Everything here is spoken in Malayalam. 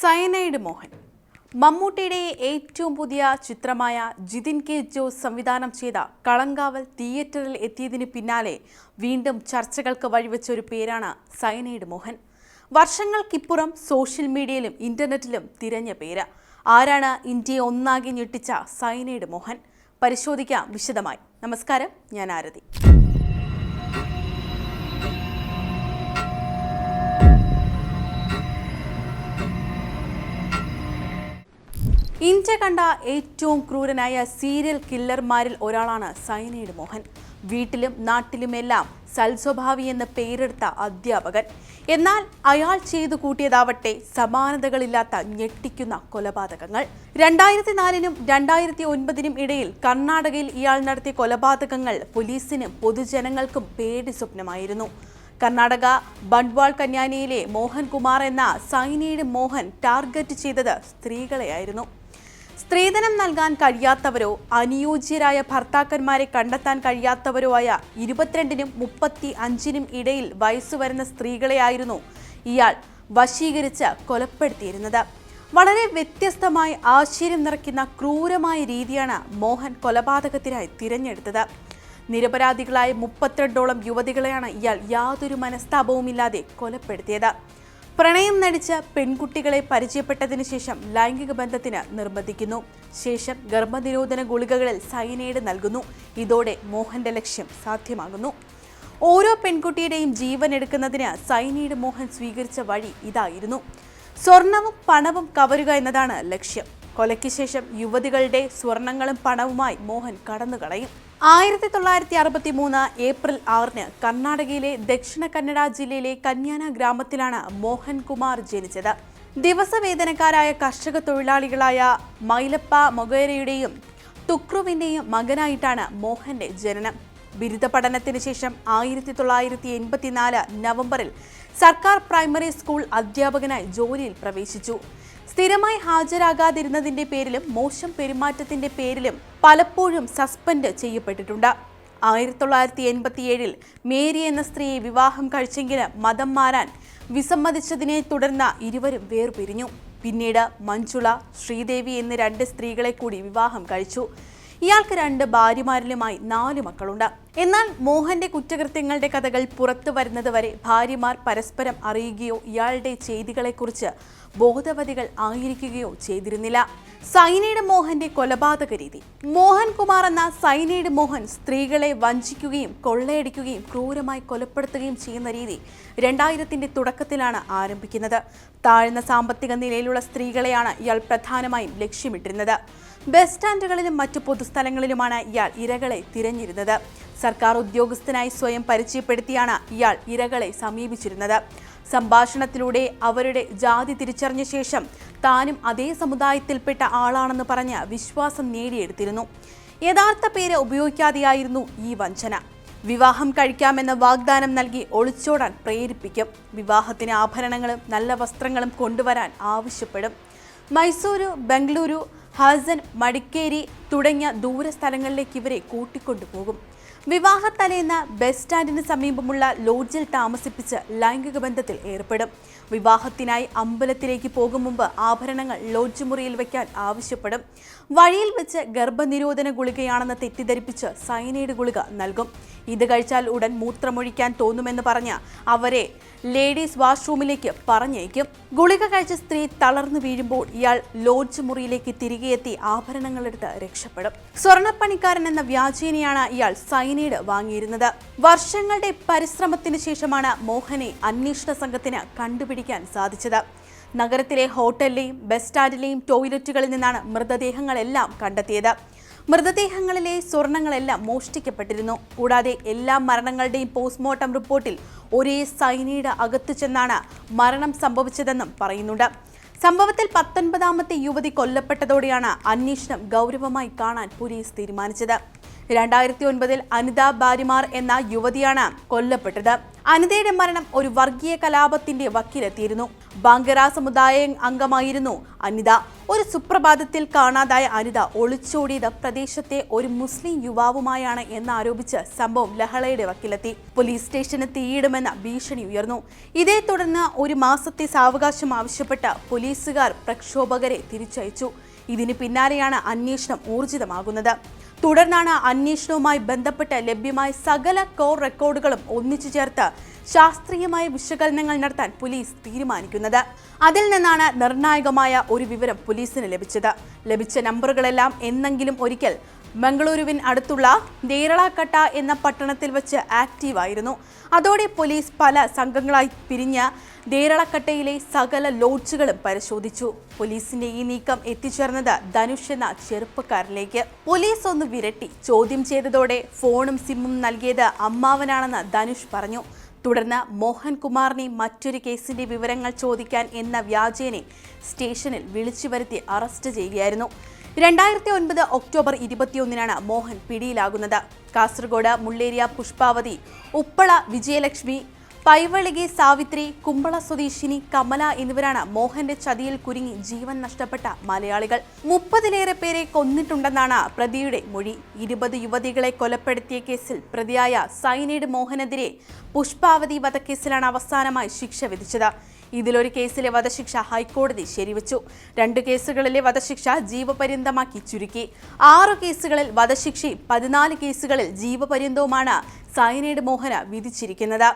സയനൈഡ് മോഹൻ. മമ്മൂട്ടിയുടെ ഏറ്റവും പുതിയ ചിത്രമായ ജിതിൻ കെ ജോസ് സംവിധാനം ചെയ്ത കളങ്കാവൽ തിയേറ്ററിൽ എത്തിയതിന് പിന്നാലെ വീണ്ടും ചർച്ചകൾക്ക് വഴിവെച്ച ഒരു പേരാണ് സയനൈഡ് മോഹൻ. വർഷങ്ങൾക്കിപ്പുറം സോഷ്യൽ മീഡിയയിലും ഇന്റർനെറ്റിലും തിരഞ്ഞ പേര്. ആരാണ് ഇന്ത്യയെ ഒന്നാകെ ഞെട്ടിച്ച സയനൈഡ് മോഹൻ? പരിശോധിക്കാം വിശദമായി. നമസ്കാരം ഞാൻ ആരതി. ഇന്ത്യ കണ്ട ഏറ്റവും ക്രൂരനായ സീരിയൽ കില്ലർമാരിൽ ഒരാളാണ് സൈനൈഡ് മോഹൻ. വീട്ടിലും നാട്ടിലുമെല്ലാം സൽസ്വഭാവി എന്ന് പേരെടുത്ത അധ്യാപകൻ. എന്നാൽ അയാൾ ചെയ്തു കൂട്ടിയതാവട്ടെ സമാനതകളില്ലാത്ത ഞെട്ടിക്കുന്ന കൊലപാതകങ്ങൾ. രണ്ടായിരത്തി നാലിനും രണ്ടായിരത്തി ഒൻപതിനും ഇടയിൽ കർണാടകയിൽ ഇയാൾ നടത്തിയ കൊലപാതകങ്ങൾ പോലീസിനും പൊതുജനങ്ങൾക്കും പേടി സ്വപ്നമായിരുന്നു. കർണാടക ബൺവാൾ കന്യാനിയിലെ മോഹൻകുമാർ എന്ന സൈനീഡ് മോഹൻ ടാർഗറ്റ് ചെയ്തത് സ്ത്രീകളെയായിരുന്നു. സ്ത്രീധനം നൽകാൻ കഴിയാത്തവരോ അനുയോജ്യരായ ഭർത്താക്കന്മാരെ കണ്ടെത്താൻ കഴിയാത്തവരോ ആയ ഇരുപത്തിരണ്ടിനും മുപ്പത്തി അഞ്ചിനും ഇടയിൽ വയസ്സുവരുന്ന സ്ത്രീകളെയായിരുന്നു ഇയാൾ വശീകരിച്ച് കൊലപ്പെടുത്തിയിരുന്നത്. വളരെ വ്യത്യസ്തമായി ആശ്ചര്യം നിറയ്ക്കുന്ന ക്രൂരമായ രീതിയാണ് മോഹൻ കൊലപാതകത്തിനായി തിരഞ്ഞെടുത്തത്. നിരപരാധികളായ മുപ്പത്തിരണ്ടോളം യുവതികളെയാണ് ഇയാൾ യാതൊരു മനസ്താപവുമില്ലാതെ കൊലപ്പെടുത്തിയത്. പ്രണയം നടിച്ച പെൺകുട്ടികളെ പരിചയപ്പെട്ടതിനു ശേഷം ലൈംഗിക ബന്ധത്തിന് നിർബന്ധിക്കുന്നു. ശേഷം ഗർഭനിരോധന ഗുളികകളിൽ സൈനൈഡ് നൽകുന്നു. ഇതോടെ മോഹന്റെ ലക്ഷ്യം സാധ്യമാകുന്നു. ഓരോ പെൺകുട്ടിയുടെയും ജീവൻ എടുക്കുന്നതിന് സൈനൈഡ് മോഹൻ സ്വീകരിച്ച വഴി ഇതായിരുന്നു. സ്വർണവും പണവും കവരുക എന്നതാണ് ലക്ഷ്യം. കൊലയ്ക്ക് ശേഷം യുവതികളുടെ സ്വർണങ്ങളും പണവുമായി മോഹൻ കടന്നുകളയും. ആയിരത്തി തൊള്ളായിരത്തി അറുപത്തി മൂന്ന് ഏപ്രിൽ ആറിന് കർണാടകയിലെ ദക്ഷിണ കന്നഡ ജില്ലയിലെ കന്യാന ഗ്രാമത്തിലാണ് മോഹൻകുമാർ ജനിച്ചത്. ദിവസവേതനക്കാരായ കർഷക തൊഴിലാളികളായ മൈലപ്പ മൊഗേരയുടെയും തുക്രുവിന്റെയും മകനായിട്ടാണ് മോഹന്റെ ജനനം. ബിരുദ പഠനത്തിന് ശേഷം ആയിരത്തി തൊള്ളായിരത്തി എൺപത്തിനാല് നവംബറിൽ സർക്കാർ പ്രൈമറി സ്കൂൾ അധ്യാപകനായി ജോലിയിൽ പ്രവേശിച്ചു. സ്ഥിരമായി ഹാജരാകാതിരുന്നതിന്റെ പേരിലും മോശം പെരുമാറ്റത്തിന്റെ പേരിലും പലപ്പോഴും സസ്പെൻഡ് ചെയ്യപ്പെട്ടിട്ടുണ്ട്. ആയിരത്തി തൊള്ളായിരത്തി എൺപത്തിയേഴിൽ മേരി എന്ന സ്ത്രീയെ വിവാഹം കഴിച്ചെങ്കിലും മതം മാറാൻ വിസമ്മതിച്ചതിനെ തുടർന്ന് ഇരുവരും വേർപിരിഞ്ഞു. പിന്നീട് മഞ്ജുള ശ്രീദേവി എന്ന രണ്ട് സ്ത്രീകളെ കൂടി വിവാഹം കഴിച്ചു. ഇയാൾക്ക് രണ്ട് ഭാര്യമാരിലുമായി നാല് മക്കളുണ്ട്. എന്നാൽ മോഹന്റെ കുറ്റകൃത്യങ്ങളുടെ കഥകൾ പുറത്തു വരുന്നതുവരെ ഭാര്യമാർ പരസ്പരം അറിയുകയോ ഇയാളുടെ ചെയ്തികളെക്കുറിച്ച് ബോധവതികൾ ആയിരിക്കുകയോ ചെയ്തിരുന്നില്ല. സൈനൈഡ് മോഹന്റെ കൊലപാതക രീതി. മോഹൻ കുമാർ എന്ന സൈനൈഡ് മോഹൻ സ്ത്രീകളെ വഞ്ചിക്കുകയും കൊള്ളയടിക്കുകയും ക്രൂരമായി കൊലപ്പെടുത്തുകയും ചെയ്യുന്ന രീതി രണ്ടായിരത്തിന്റെ തുടക്കത്തിലാണ് ആരംഭിക്കുന്നത്. താഴ്ന്ന സാമ്പത്തിക നിലയിലുള്ള സ്ത്രീകളെയാണ് ഇയാൾ പ്രധാനമായും ലക്ഷ്യമിട്ടിരുന്നത്. ബസ് സ്റ്റാൻഡുകളിലും മറ്റു പൊതുസ്ഥലങ്ങളിലുമാണ് ഇയാൾ ഇരകളെ തിരഞ്ഞിരുന്നത്. സർക്കാർ ഉദ്യോഗസ്ഥനായി സ്വയം പരിചയപ്പെടുത്തിയാണ് ഇയാൾ ഇരകളെ സമീപിച്ചിരുന്നത്. സംഭാഷണത്തിലൂടെ അവരുടെ ജാതി തിരിച്ചറിഞ്ഞ ശേഷം താനും അതേ സമുദായത്തിൽപ്പെട്ട ആളാണെന്ന് പറഞ്ഞ് വിശ്വാസം നേടിയെടുത്തിരുന്നു. യഥാർത്ഥ പേര് ഉപയോഗിക്കാതെയായിരുന്നു ഈ വഞ്ചന. വിവാഹം കഴിക്കാമെന്ന വാഗ്ദാനം നൽകി ഒളിച്ചോടാൻ പ്രേരിപ്പിക്കും. വിവാഹത്തിന് ആഭരണങ്ങളും നല്ല വസ്ത്രങ്ങളും കൊണ്ടുവരാൻ ആവശ്യപ്പെടും. മൈസൂരു ബംഗളൂരു ഹസൻ മടിക്കേരി തുടങ്ങിയ ദൂരസ്ഥലങ്ങളിലേക്ക് ഇവരെ കൂട്ടിക്കൊണ്ടുപോകും. വിവാഹത്തലേന്ന് ബസ് സ്റ്റാൻഡിന് സമീപമുള്ള ലോഡ്ജിൽ താമസിപ്പിച്ച് ലൈംഗിക ബന്ധത്തിൽ ഏർപ്പെടും. വിവാഹത്തിനായി അമ്പലത്തിലേക്ക് പോകും മുമ്പ് ആഭരണങ്ങൾ ലോഡ്ജ് മുറിയിൽ വയ്ക്കാൻ ആവശ്യപ്പെടും. വഴിയിൽ വെച്ച് ഗർഭനിരോധന ഗുളികയാണെന്ന് തെറ്റിദ്ധരിപ്പിച്ച് സൈനൈഡ് ഗുളിക നൽകും. ഇത് കഴിച്ചാൽ ഉടൻ മൂത്രമൊഴിക്കാൻ തോന്നുമെന്ന് പറഞ്ഞ് അവരെ ലേഡീസ് വാഷ്റൂമിലേക്ക് പറഞ്ഞേക്കും ഗുളിക കഴിച്ച സ്ത്രീ തളർന്നു വീഴുമ്പോൾ ഇയാൾ ലോഡ്ജ് മുറിയിലേക്ക് തിരികെയെത്തി ആഭരണങ്ങളെടുത്ത് ആഭരണങ്ങളെടുത്ത് രക്ഷപ്പെടും. സ്വർണപ്പണിക്കാരൻ എന്ന വ്യാജേനയാണ് ഇയാൾ സൈനൈഡ് വാങ്ങിയിരുന്നത്. വർഷങ്ങളുടെ പരിശ്രമത്തിന് ശേഷമാണ് മോഹനെ അന്വേഷണ സംഘത്തിന് കണ്ടുപിടിക്കാൻ സാധിച്ചത്. നഗരത്തിലെ ഹോട്ടലിലെയും ബസ് സ്റ്റാൻഡിലെയും ടോയ്ലറ്റുകളിൽ നിന്നാണ് മൃതദേഹങ്ങളെല്ലാം കണ്ടെത്തിയത്. മൃതദേഹങ്ങളിലെ സ്വർണങ്ങളെല്ലാം മോഷ്ടിക്കപ്പെട്ടിരുന്നു. കൂടാതെ എല്ലാ മരണങ്ങളുടെയും പോസ്റ്റ്മോർട്ടം റിപ്പോർട്ടിൽ ഒരേ സൈനൈഡ് അകത്തു ചെന്നാണ് മരണം സംഭവിച്ചതെന്നും പറയുന്നുണ്ട്. സംഭവത്തിൽ പത്തൊൻപതാമത്തെ യുവതി കൊല്ലപ്പെട്ടതോടെയാണ് അന്വേഷണം ഗൗരവമായി കാണാൻ പോലീസ് തീരുമാനിച്ചത്. രണ്ടായിരത്തി ഒൻപതിൽ അനിത ബാരിമാർ എന്ന യുവതിയാണ് കൊല്ലപ്പെട്ടത്. അനിതയുടെ മരണം ഒരു വർഗീയ കലാപത്തിന്റെ വക്കിലെത്തിയിരുന്നു. ബാങ്കറ സമുദായ അംഗമായിരുന്നു അനിത. ഒരു സുപ്രഭാതത്തിൽ കാണാതായ അനിത ഒളിച്ചോടിയത് പ്രദേശത്തെ ഒരു മുസ്ലിം യുവാവുമായാണ് എന്നാരോപിച്ച് സംഭവം ലഹളയുടെ വക്കിലെത്തി. പോലീസ് സ്റ്റേഷന് തീയിടുമെന്ന ഭീഷണി ഉയർന്നു. ഇതേ തുടർന്ന് ഒരു മാസത്തെ സാവകാശം ആവശ്യപ്പെട്ട് പോലീസുകാർ പ്രക്ഷോഭകരെ തിരിച്ചയച്ചു. ഇതിന് പിന്നാലെയാണ് അന്വേഷണം ഊർജിതമാകുന്നത്. തുടർന്നാണ് അന്വേഷണവുമായി ബന്ധപ്പെട്ട് ലഭ്യമായ സകല കോർ റെക്കോർഡുകളും ഒന്നിച്ചു ചേർത്ത് ശാസ്ത്രീയമായ വിശകലനങ്ങൾ നടത്താൻ പോലീസ് തീരുമാനിക്കുന്നത്. അതിൽ നിന്നാണ് നിർണായകമായ ഒരു വിവരം പോലീസിന് ലഭിച്ചത്. ലഭിച്ച നമ്പറുകളെല്ലാം എന്നെങ്കിലും ഒരിക്കൽ മംഗളൂരുവിൻ അടുത്തുള്ള നേരളാക്കട്ട എന്ന പട്ടണത്തിൽ വെച്ച് ആക്റ്റീവായിരുന്നു അതോടെ പോലീസ് പല സംഘങ്ങളായി പിരിഞ്ഞ് നേരളക്കട്ടയിലെ സകല ലോഡ്ജുകളും പരിശോധിച്ചു. പോലീസിന്റെ ഈ നീക്കം എത്തിച്ചേർന്നത് ധനുഷ് എന്ന ചെറുപ്പക്കാരനിലേക്ക്. പോലീസ് ഒന്ന് വിരട്ടി ചോദ്യം ചെയ്തതോടെ ഫോണും സിമ്മും നൽകിയത് അമ്മാവനാണെന്ന് ധനുഷ് പറഞ്ഞു. തുടർന്ന് മോഹൻകുമാറിനെ മറ്റൊരു കേസിന്റെ വിവരങ്ങൾ ചോദിക്കാൻ എന്ന വ്യാജേനെ സ്റ്റേഷനിൽ വിളിച്ചു വരുത്തി അറസ്റ്റ് ചെയ്യുകയായിരുന്നു. രണ്ടായിരത്തി ഒൻപത് ഒക്ടോബർ ഇരുപത്തിയൊന്നിനാണ് മോഹൻ പിടിയിലാകുന്നത്. കാസർഗോഡ് മുള്ളേരിയ പുഷ്പാവതി ഉപ്പള വിജയലക്ഷ്മി പൈവളികെ സാവിത്രി കുമ്പള സ്വദേശിനി കമല എന്നിവരാണ് മോഹന്റെ ചതിയിൽ കുരുങ്ങി ജീവൻ നഷ്ടപ്പെട്ട മലയാളികൾ. മുപ്പതിലേറെ പേരെ കൊന്നിട്ടുണ്ടെന്നാണ് പ്രതിയുടെ മൊഴി. ഇരുപത് യുവതികളെ കൊലപ്പെടുത്തിയ കേസിൽ പ്രതിയായ സൈനൈഡ് മോഹനെതിരെ പുഷ്പാവതി വധക്കേസിലാണ് അവസാനമായി ശിക്ഷ വിധിച്ചത്. ഇതിലൊരു കേസിലെ വധശിക്ഷ ഹൈക്കോടതി ശരിവച്ചു. രണ്ട് കേസുകളിലെ വധശിക്ഷ ജീവപര്യന്തമാക്കി ചുരുക്കി. ആറു കേസുകളിൽ വധശിക്ഷയും പതിനാല് കേസുകളിൽ ജീവപര്യന്തവുമാണ് സൈനൈഡ് മോഹന വിധിച്ചിരിക്കുന്നത്.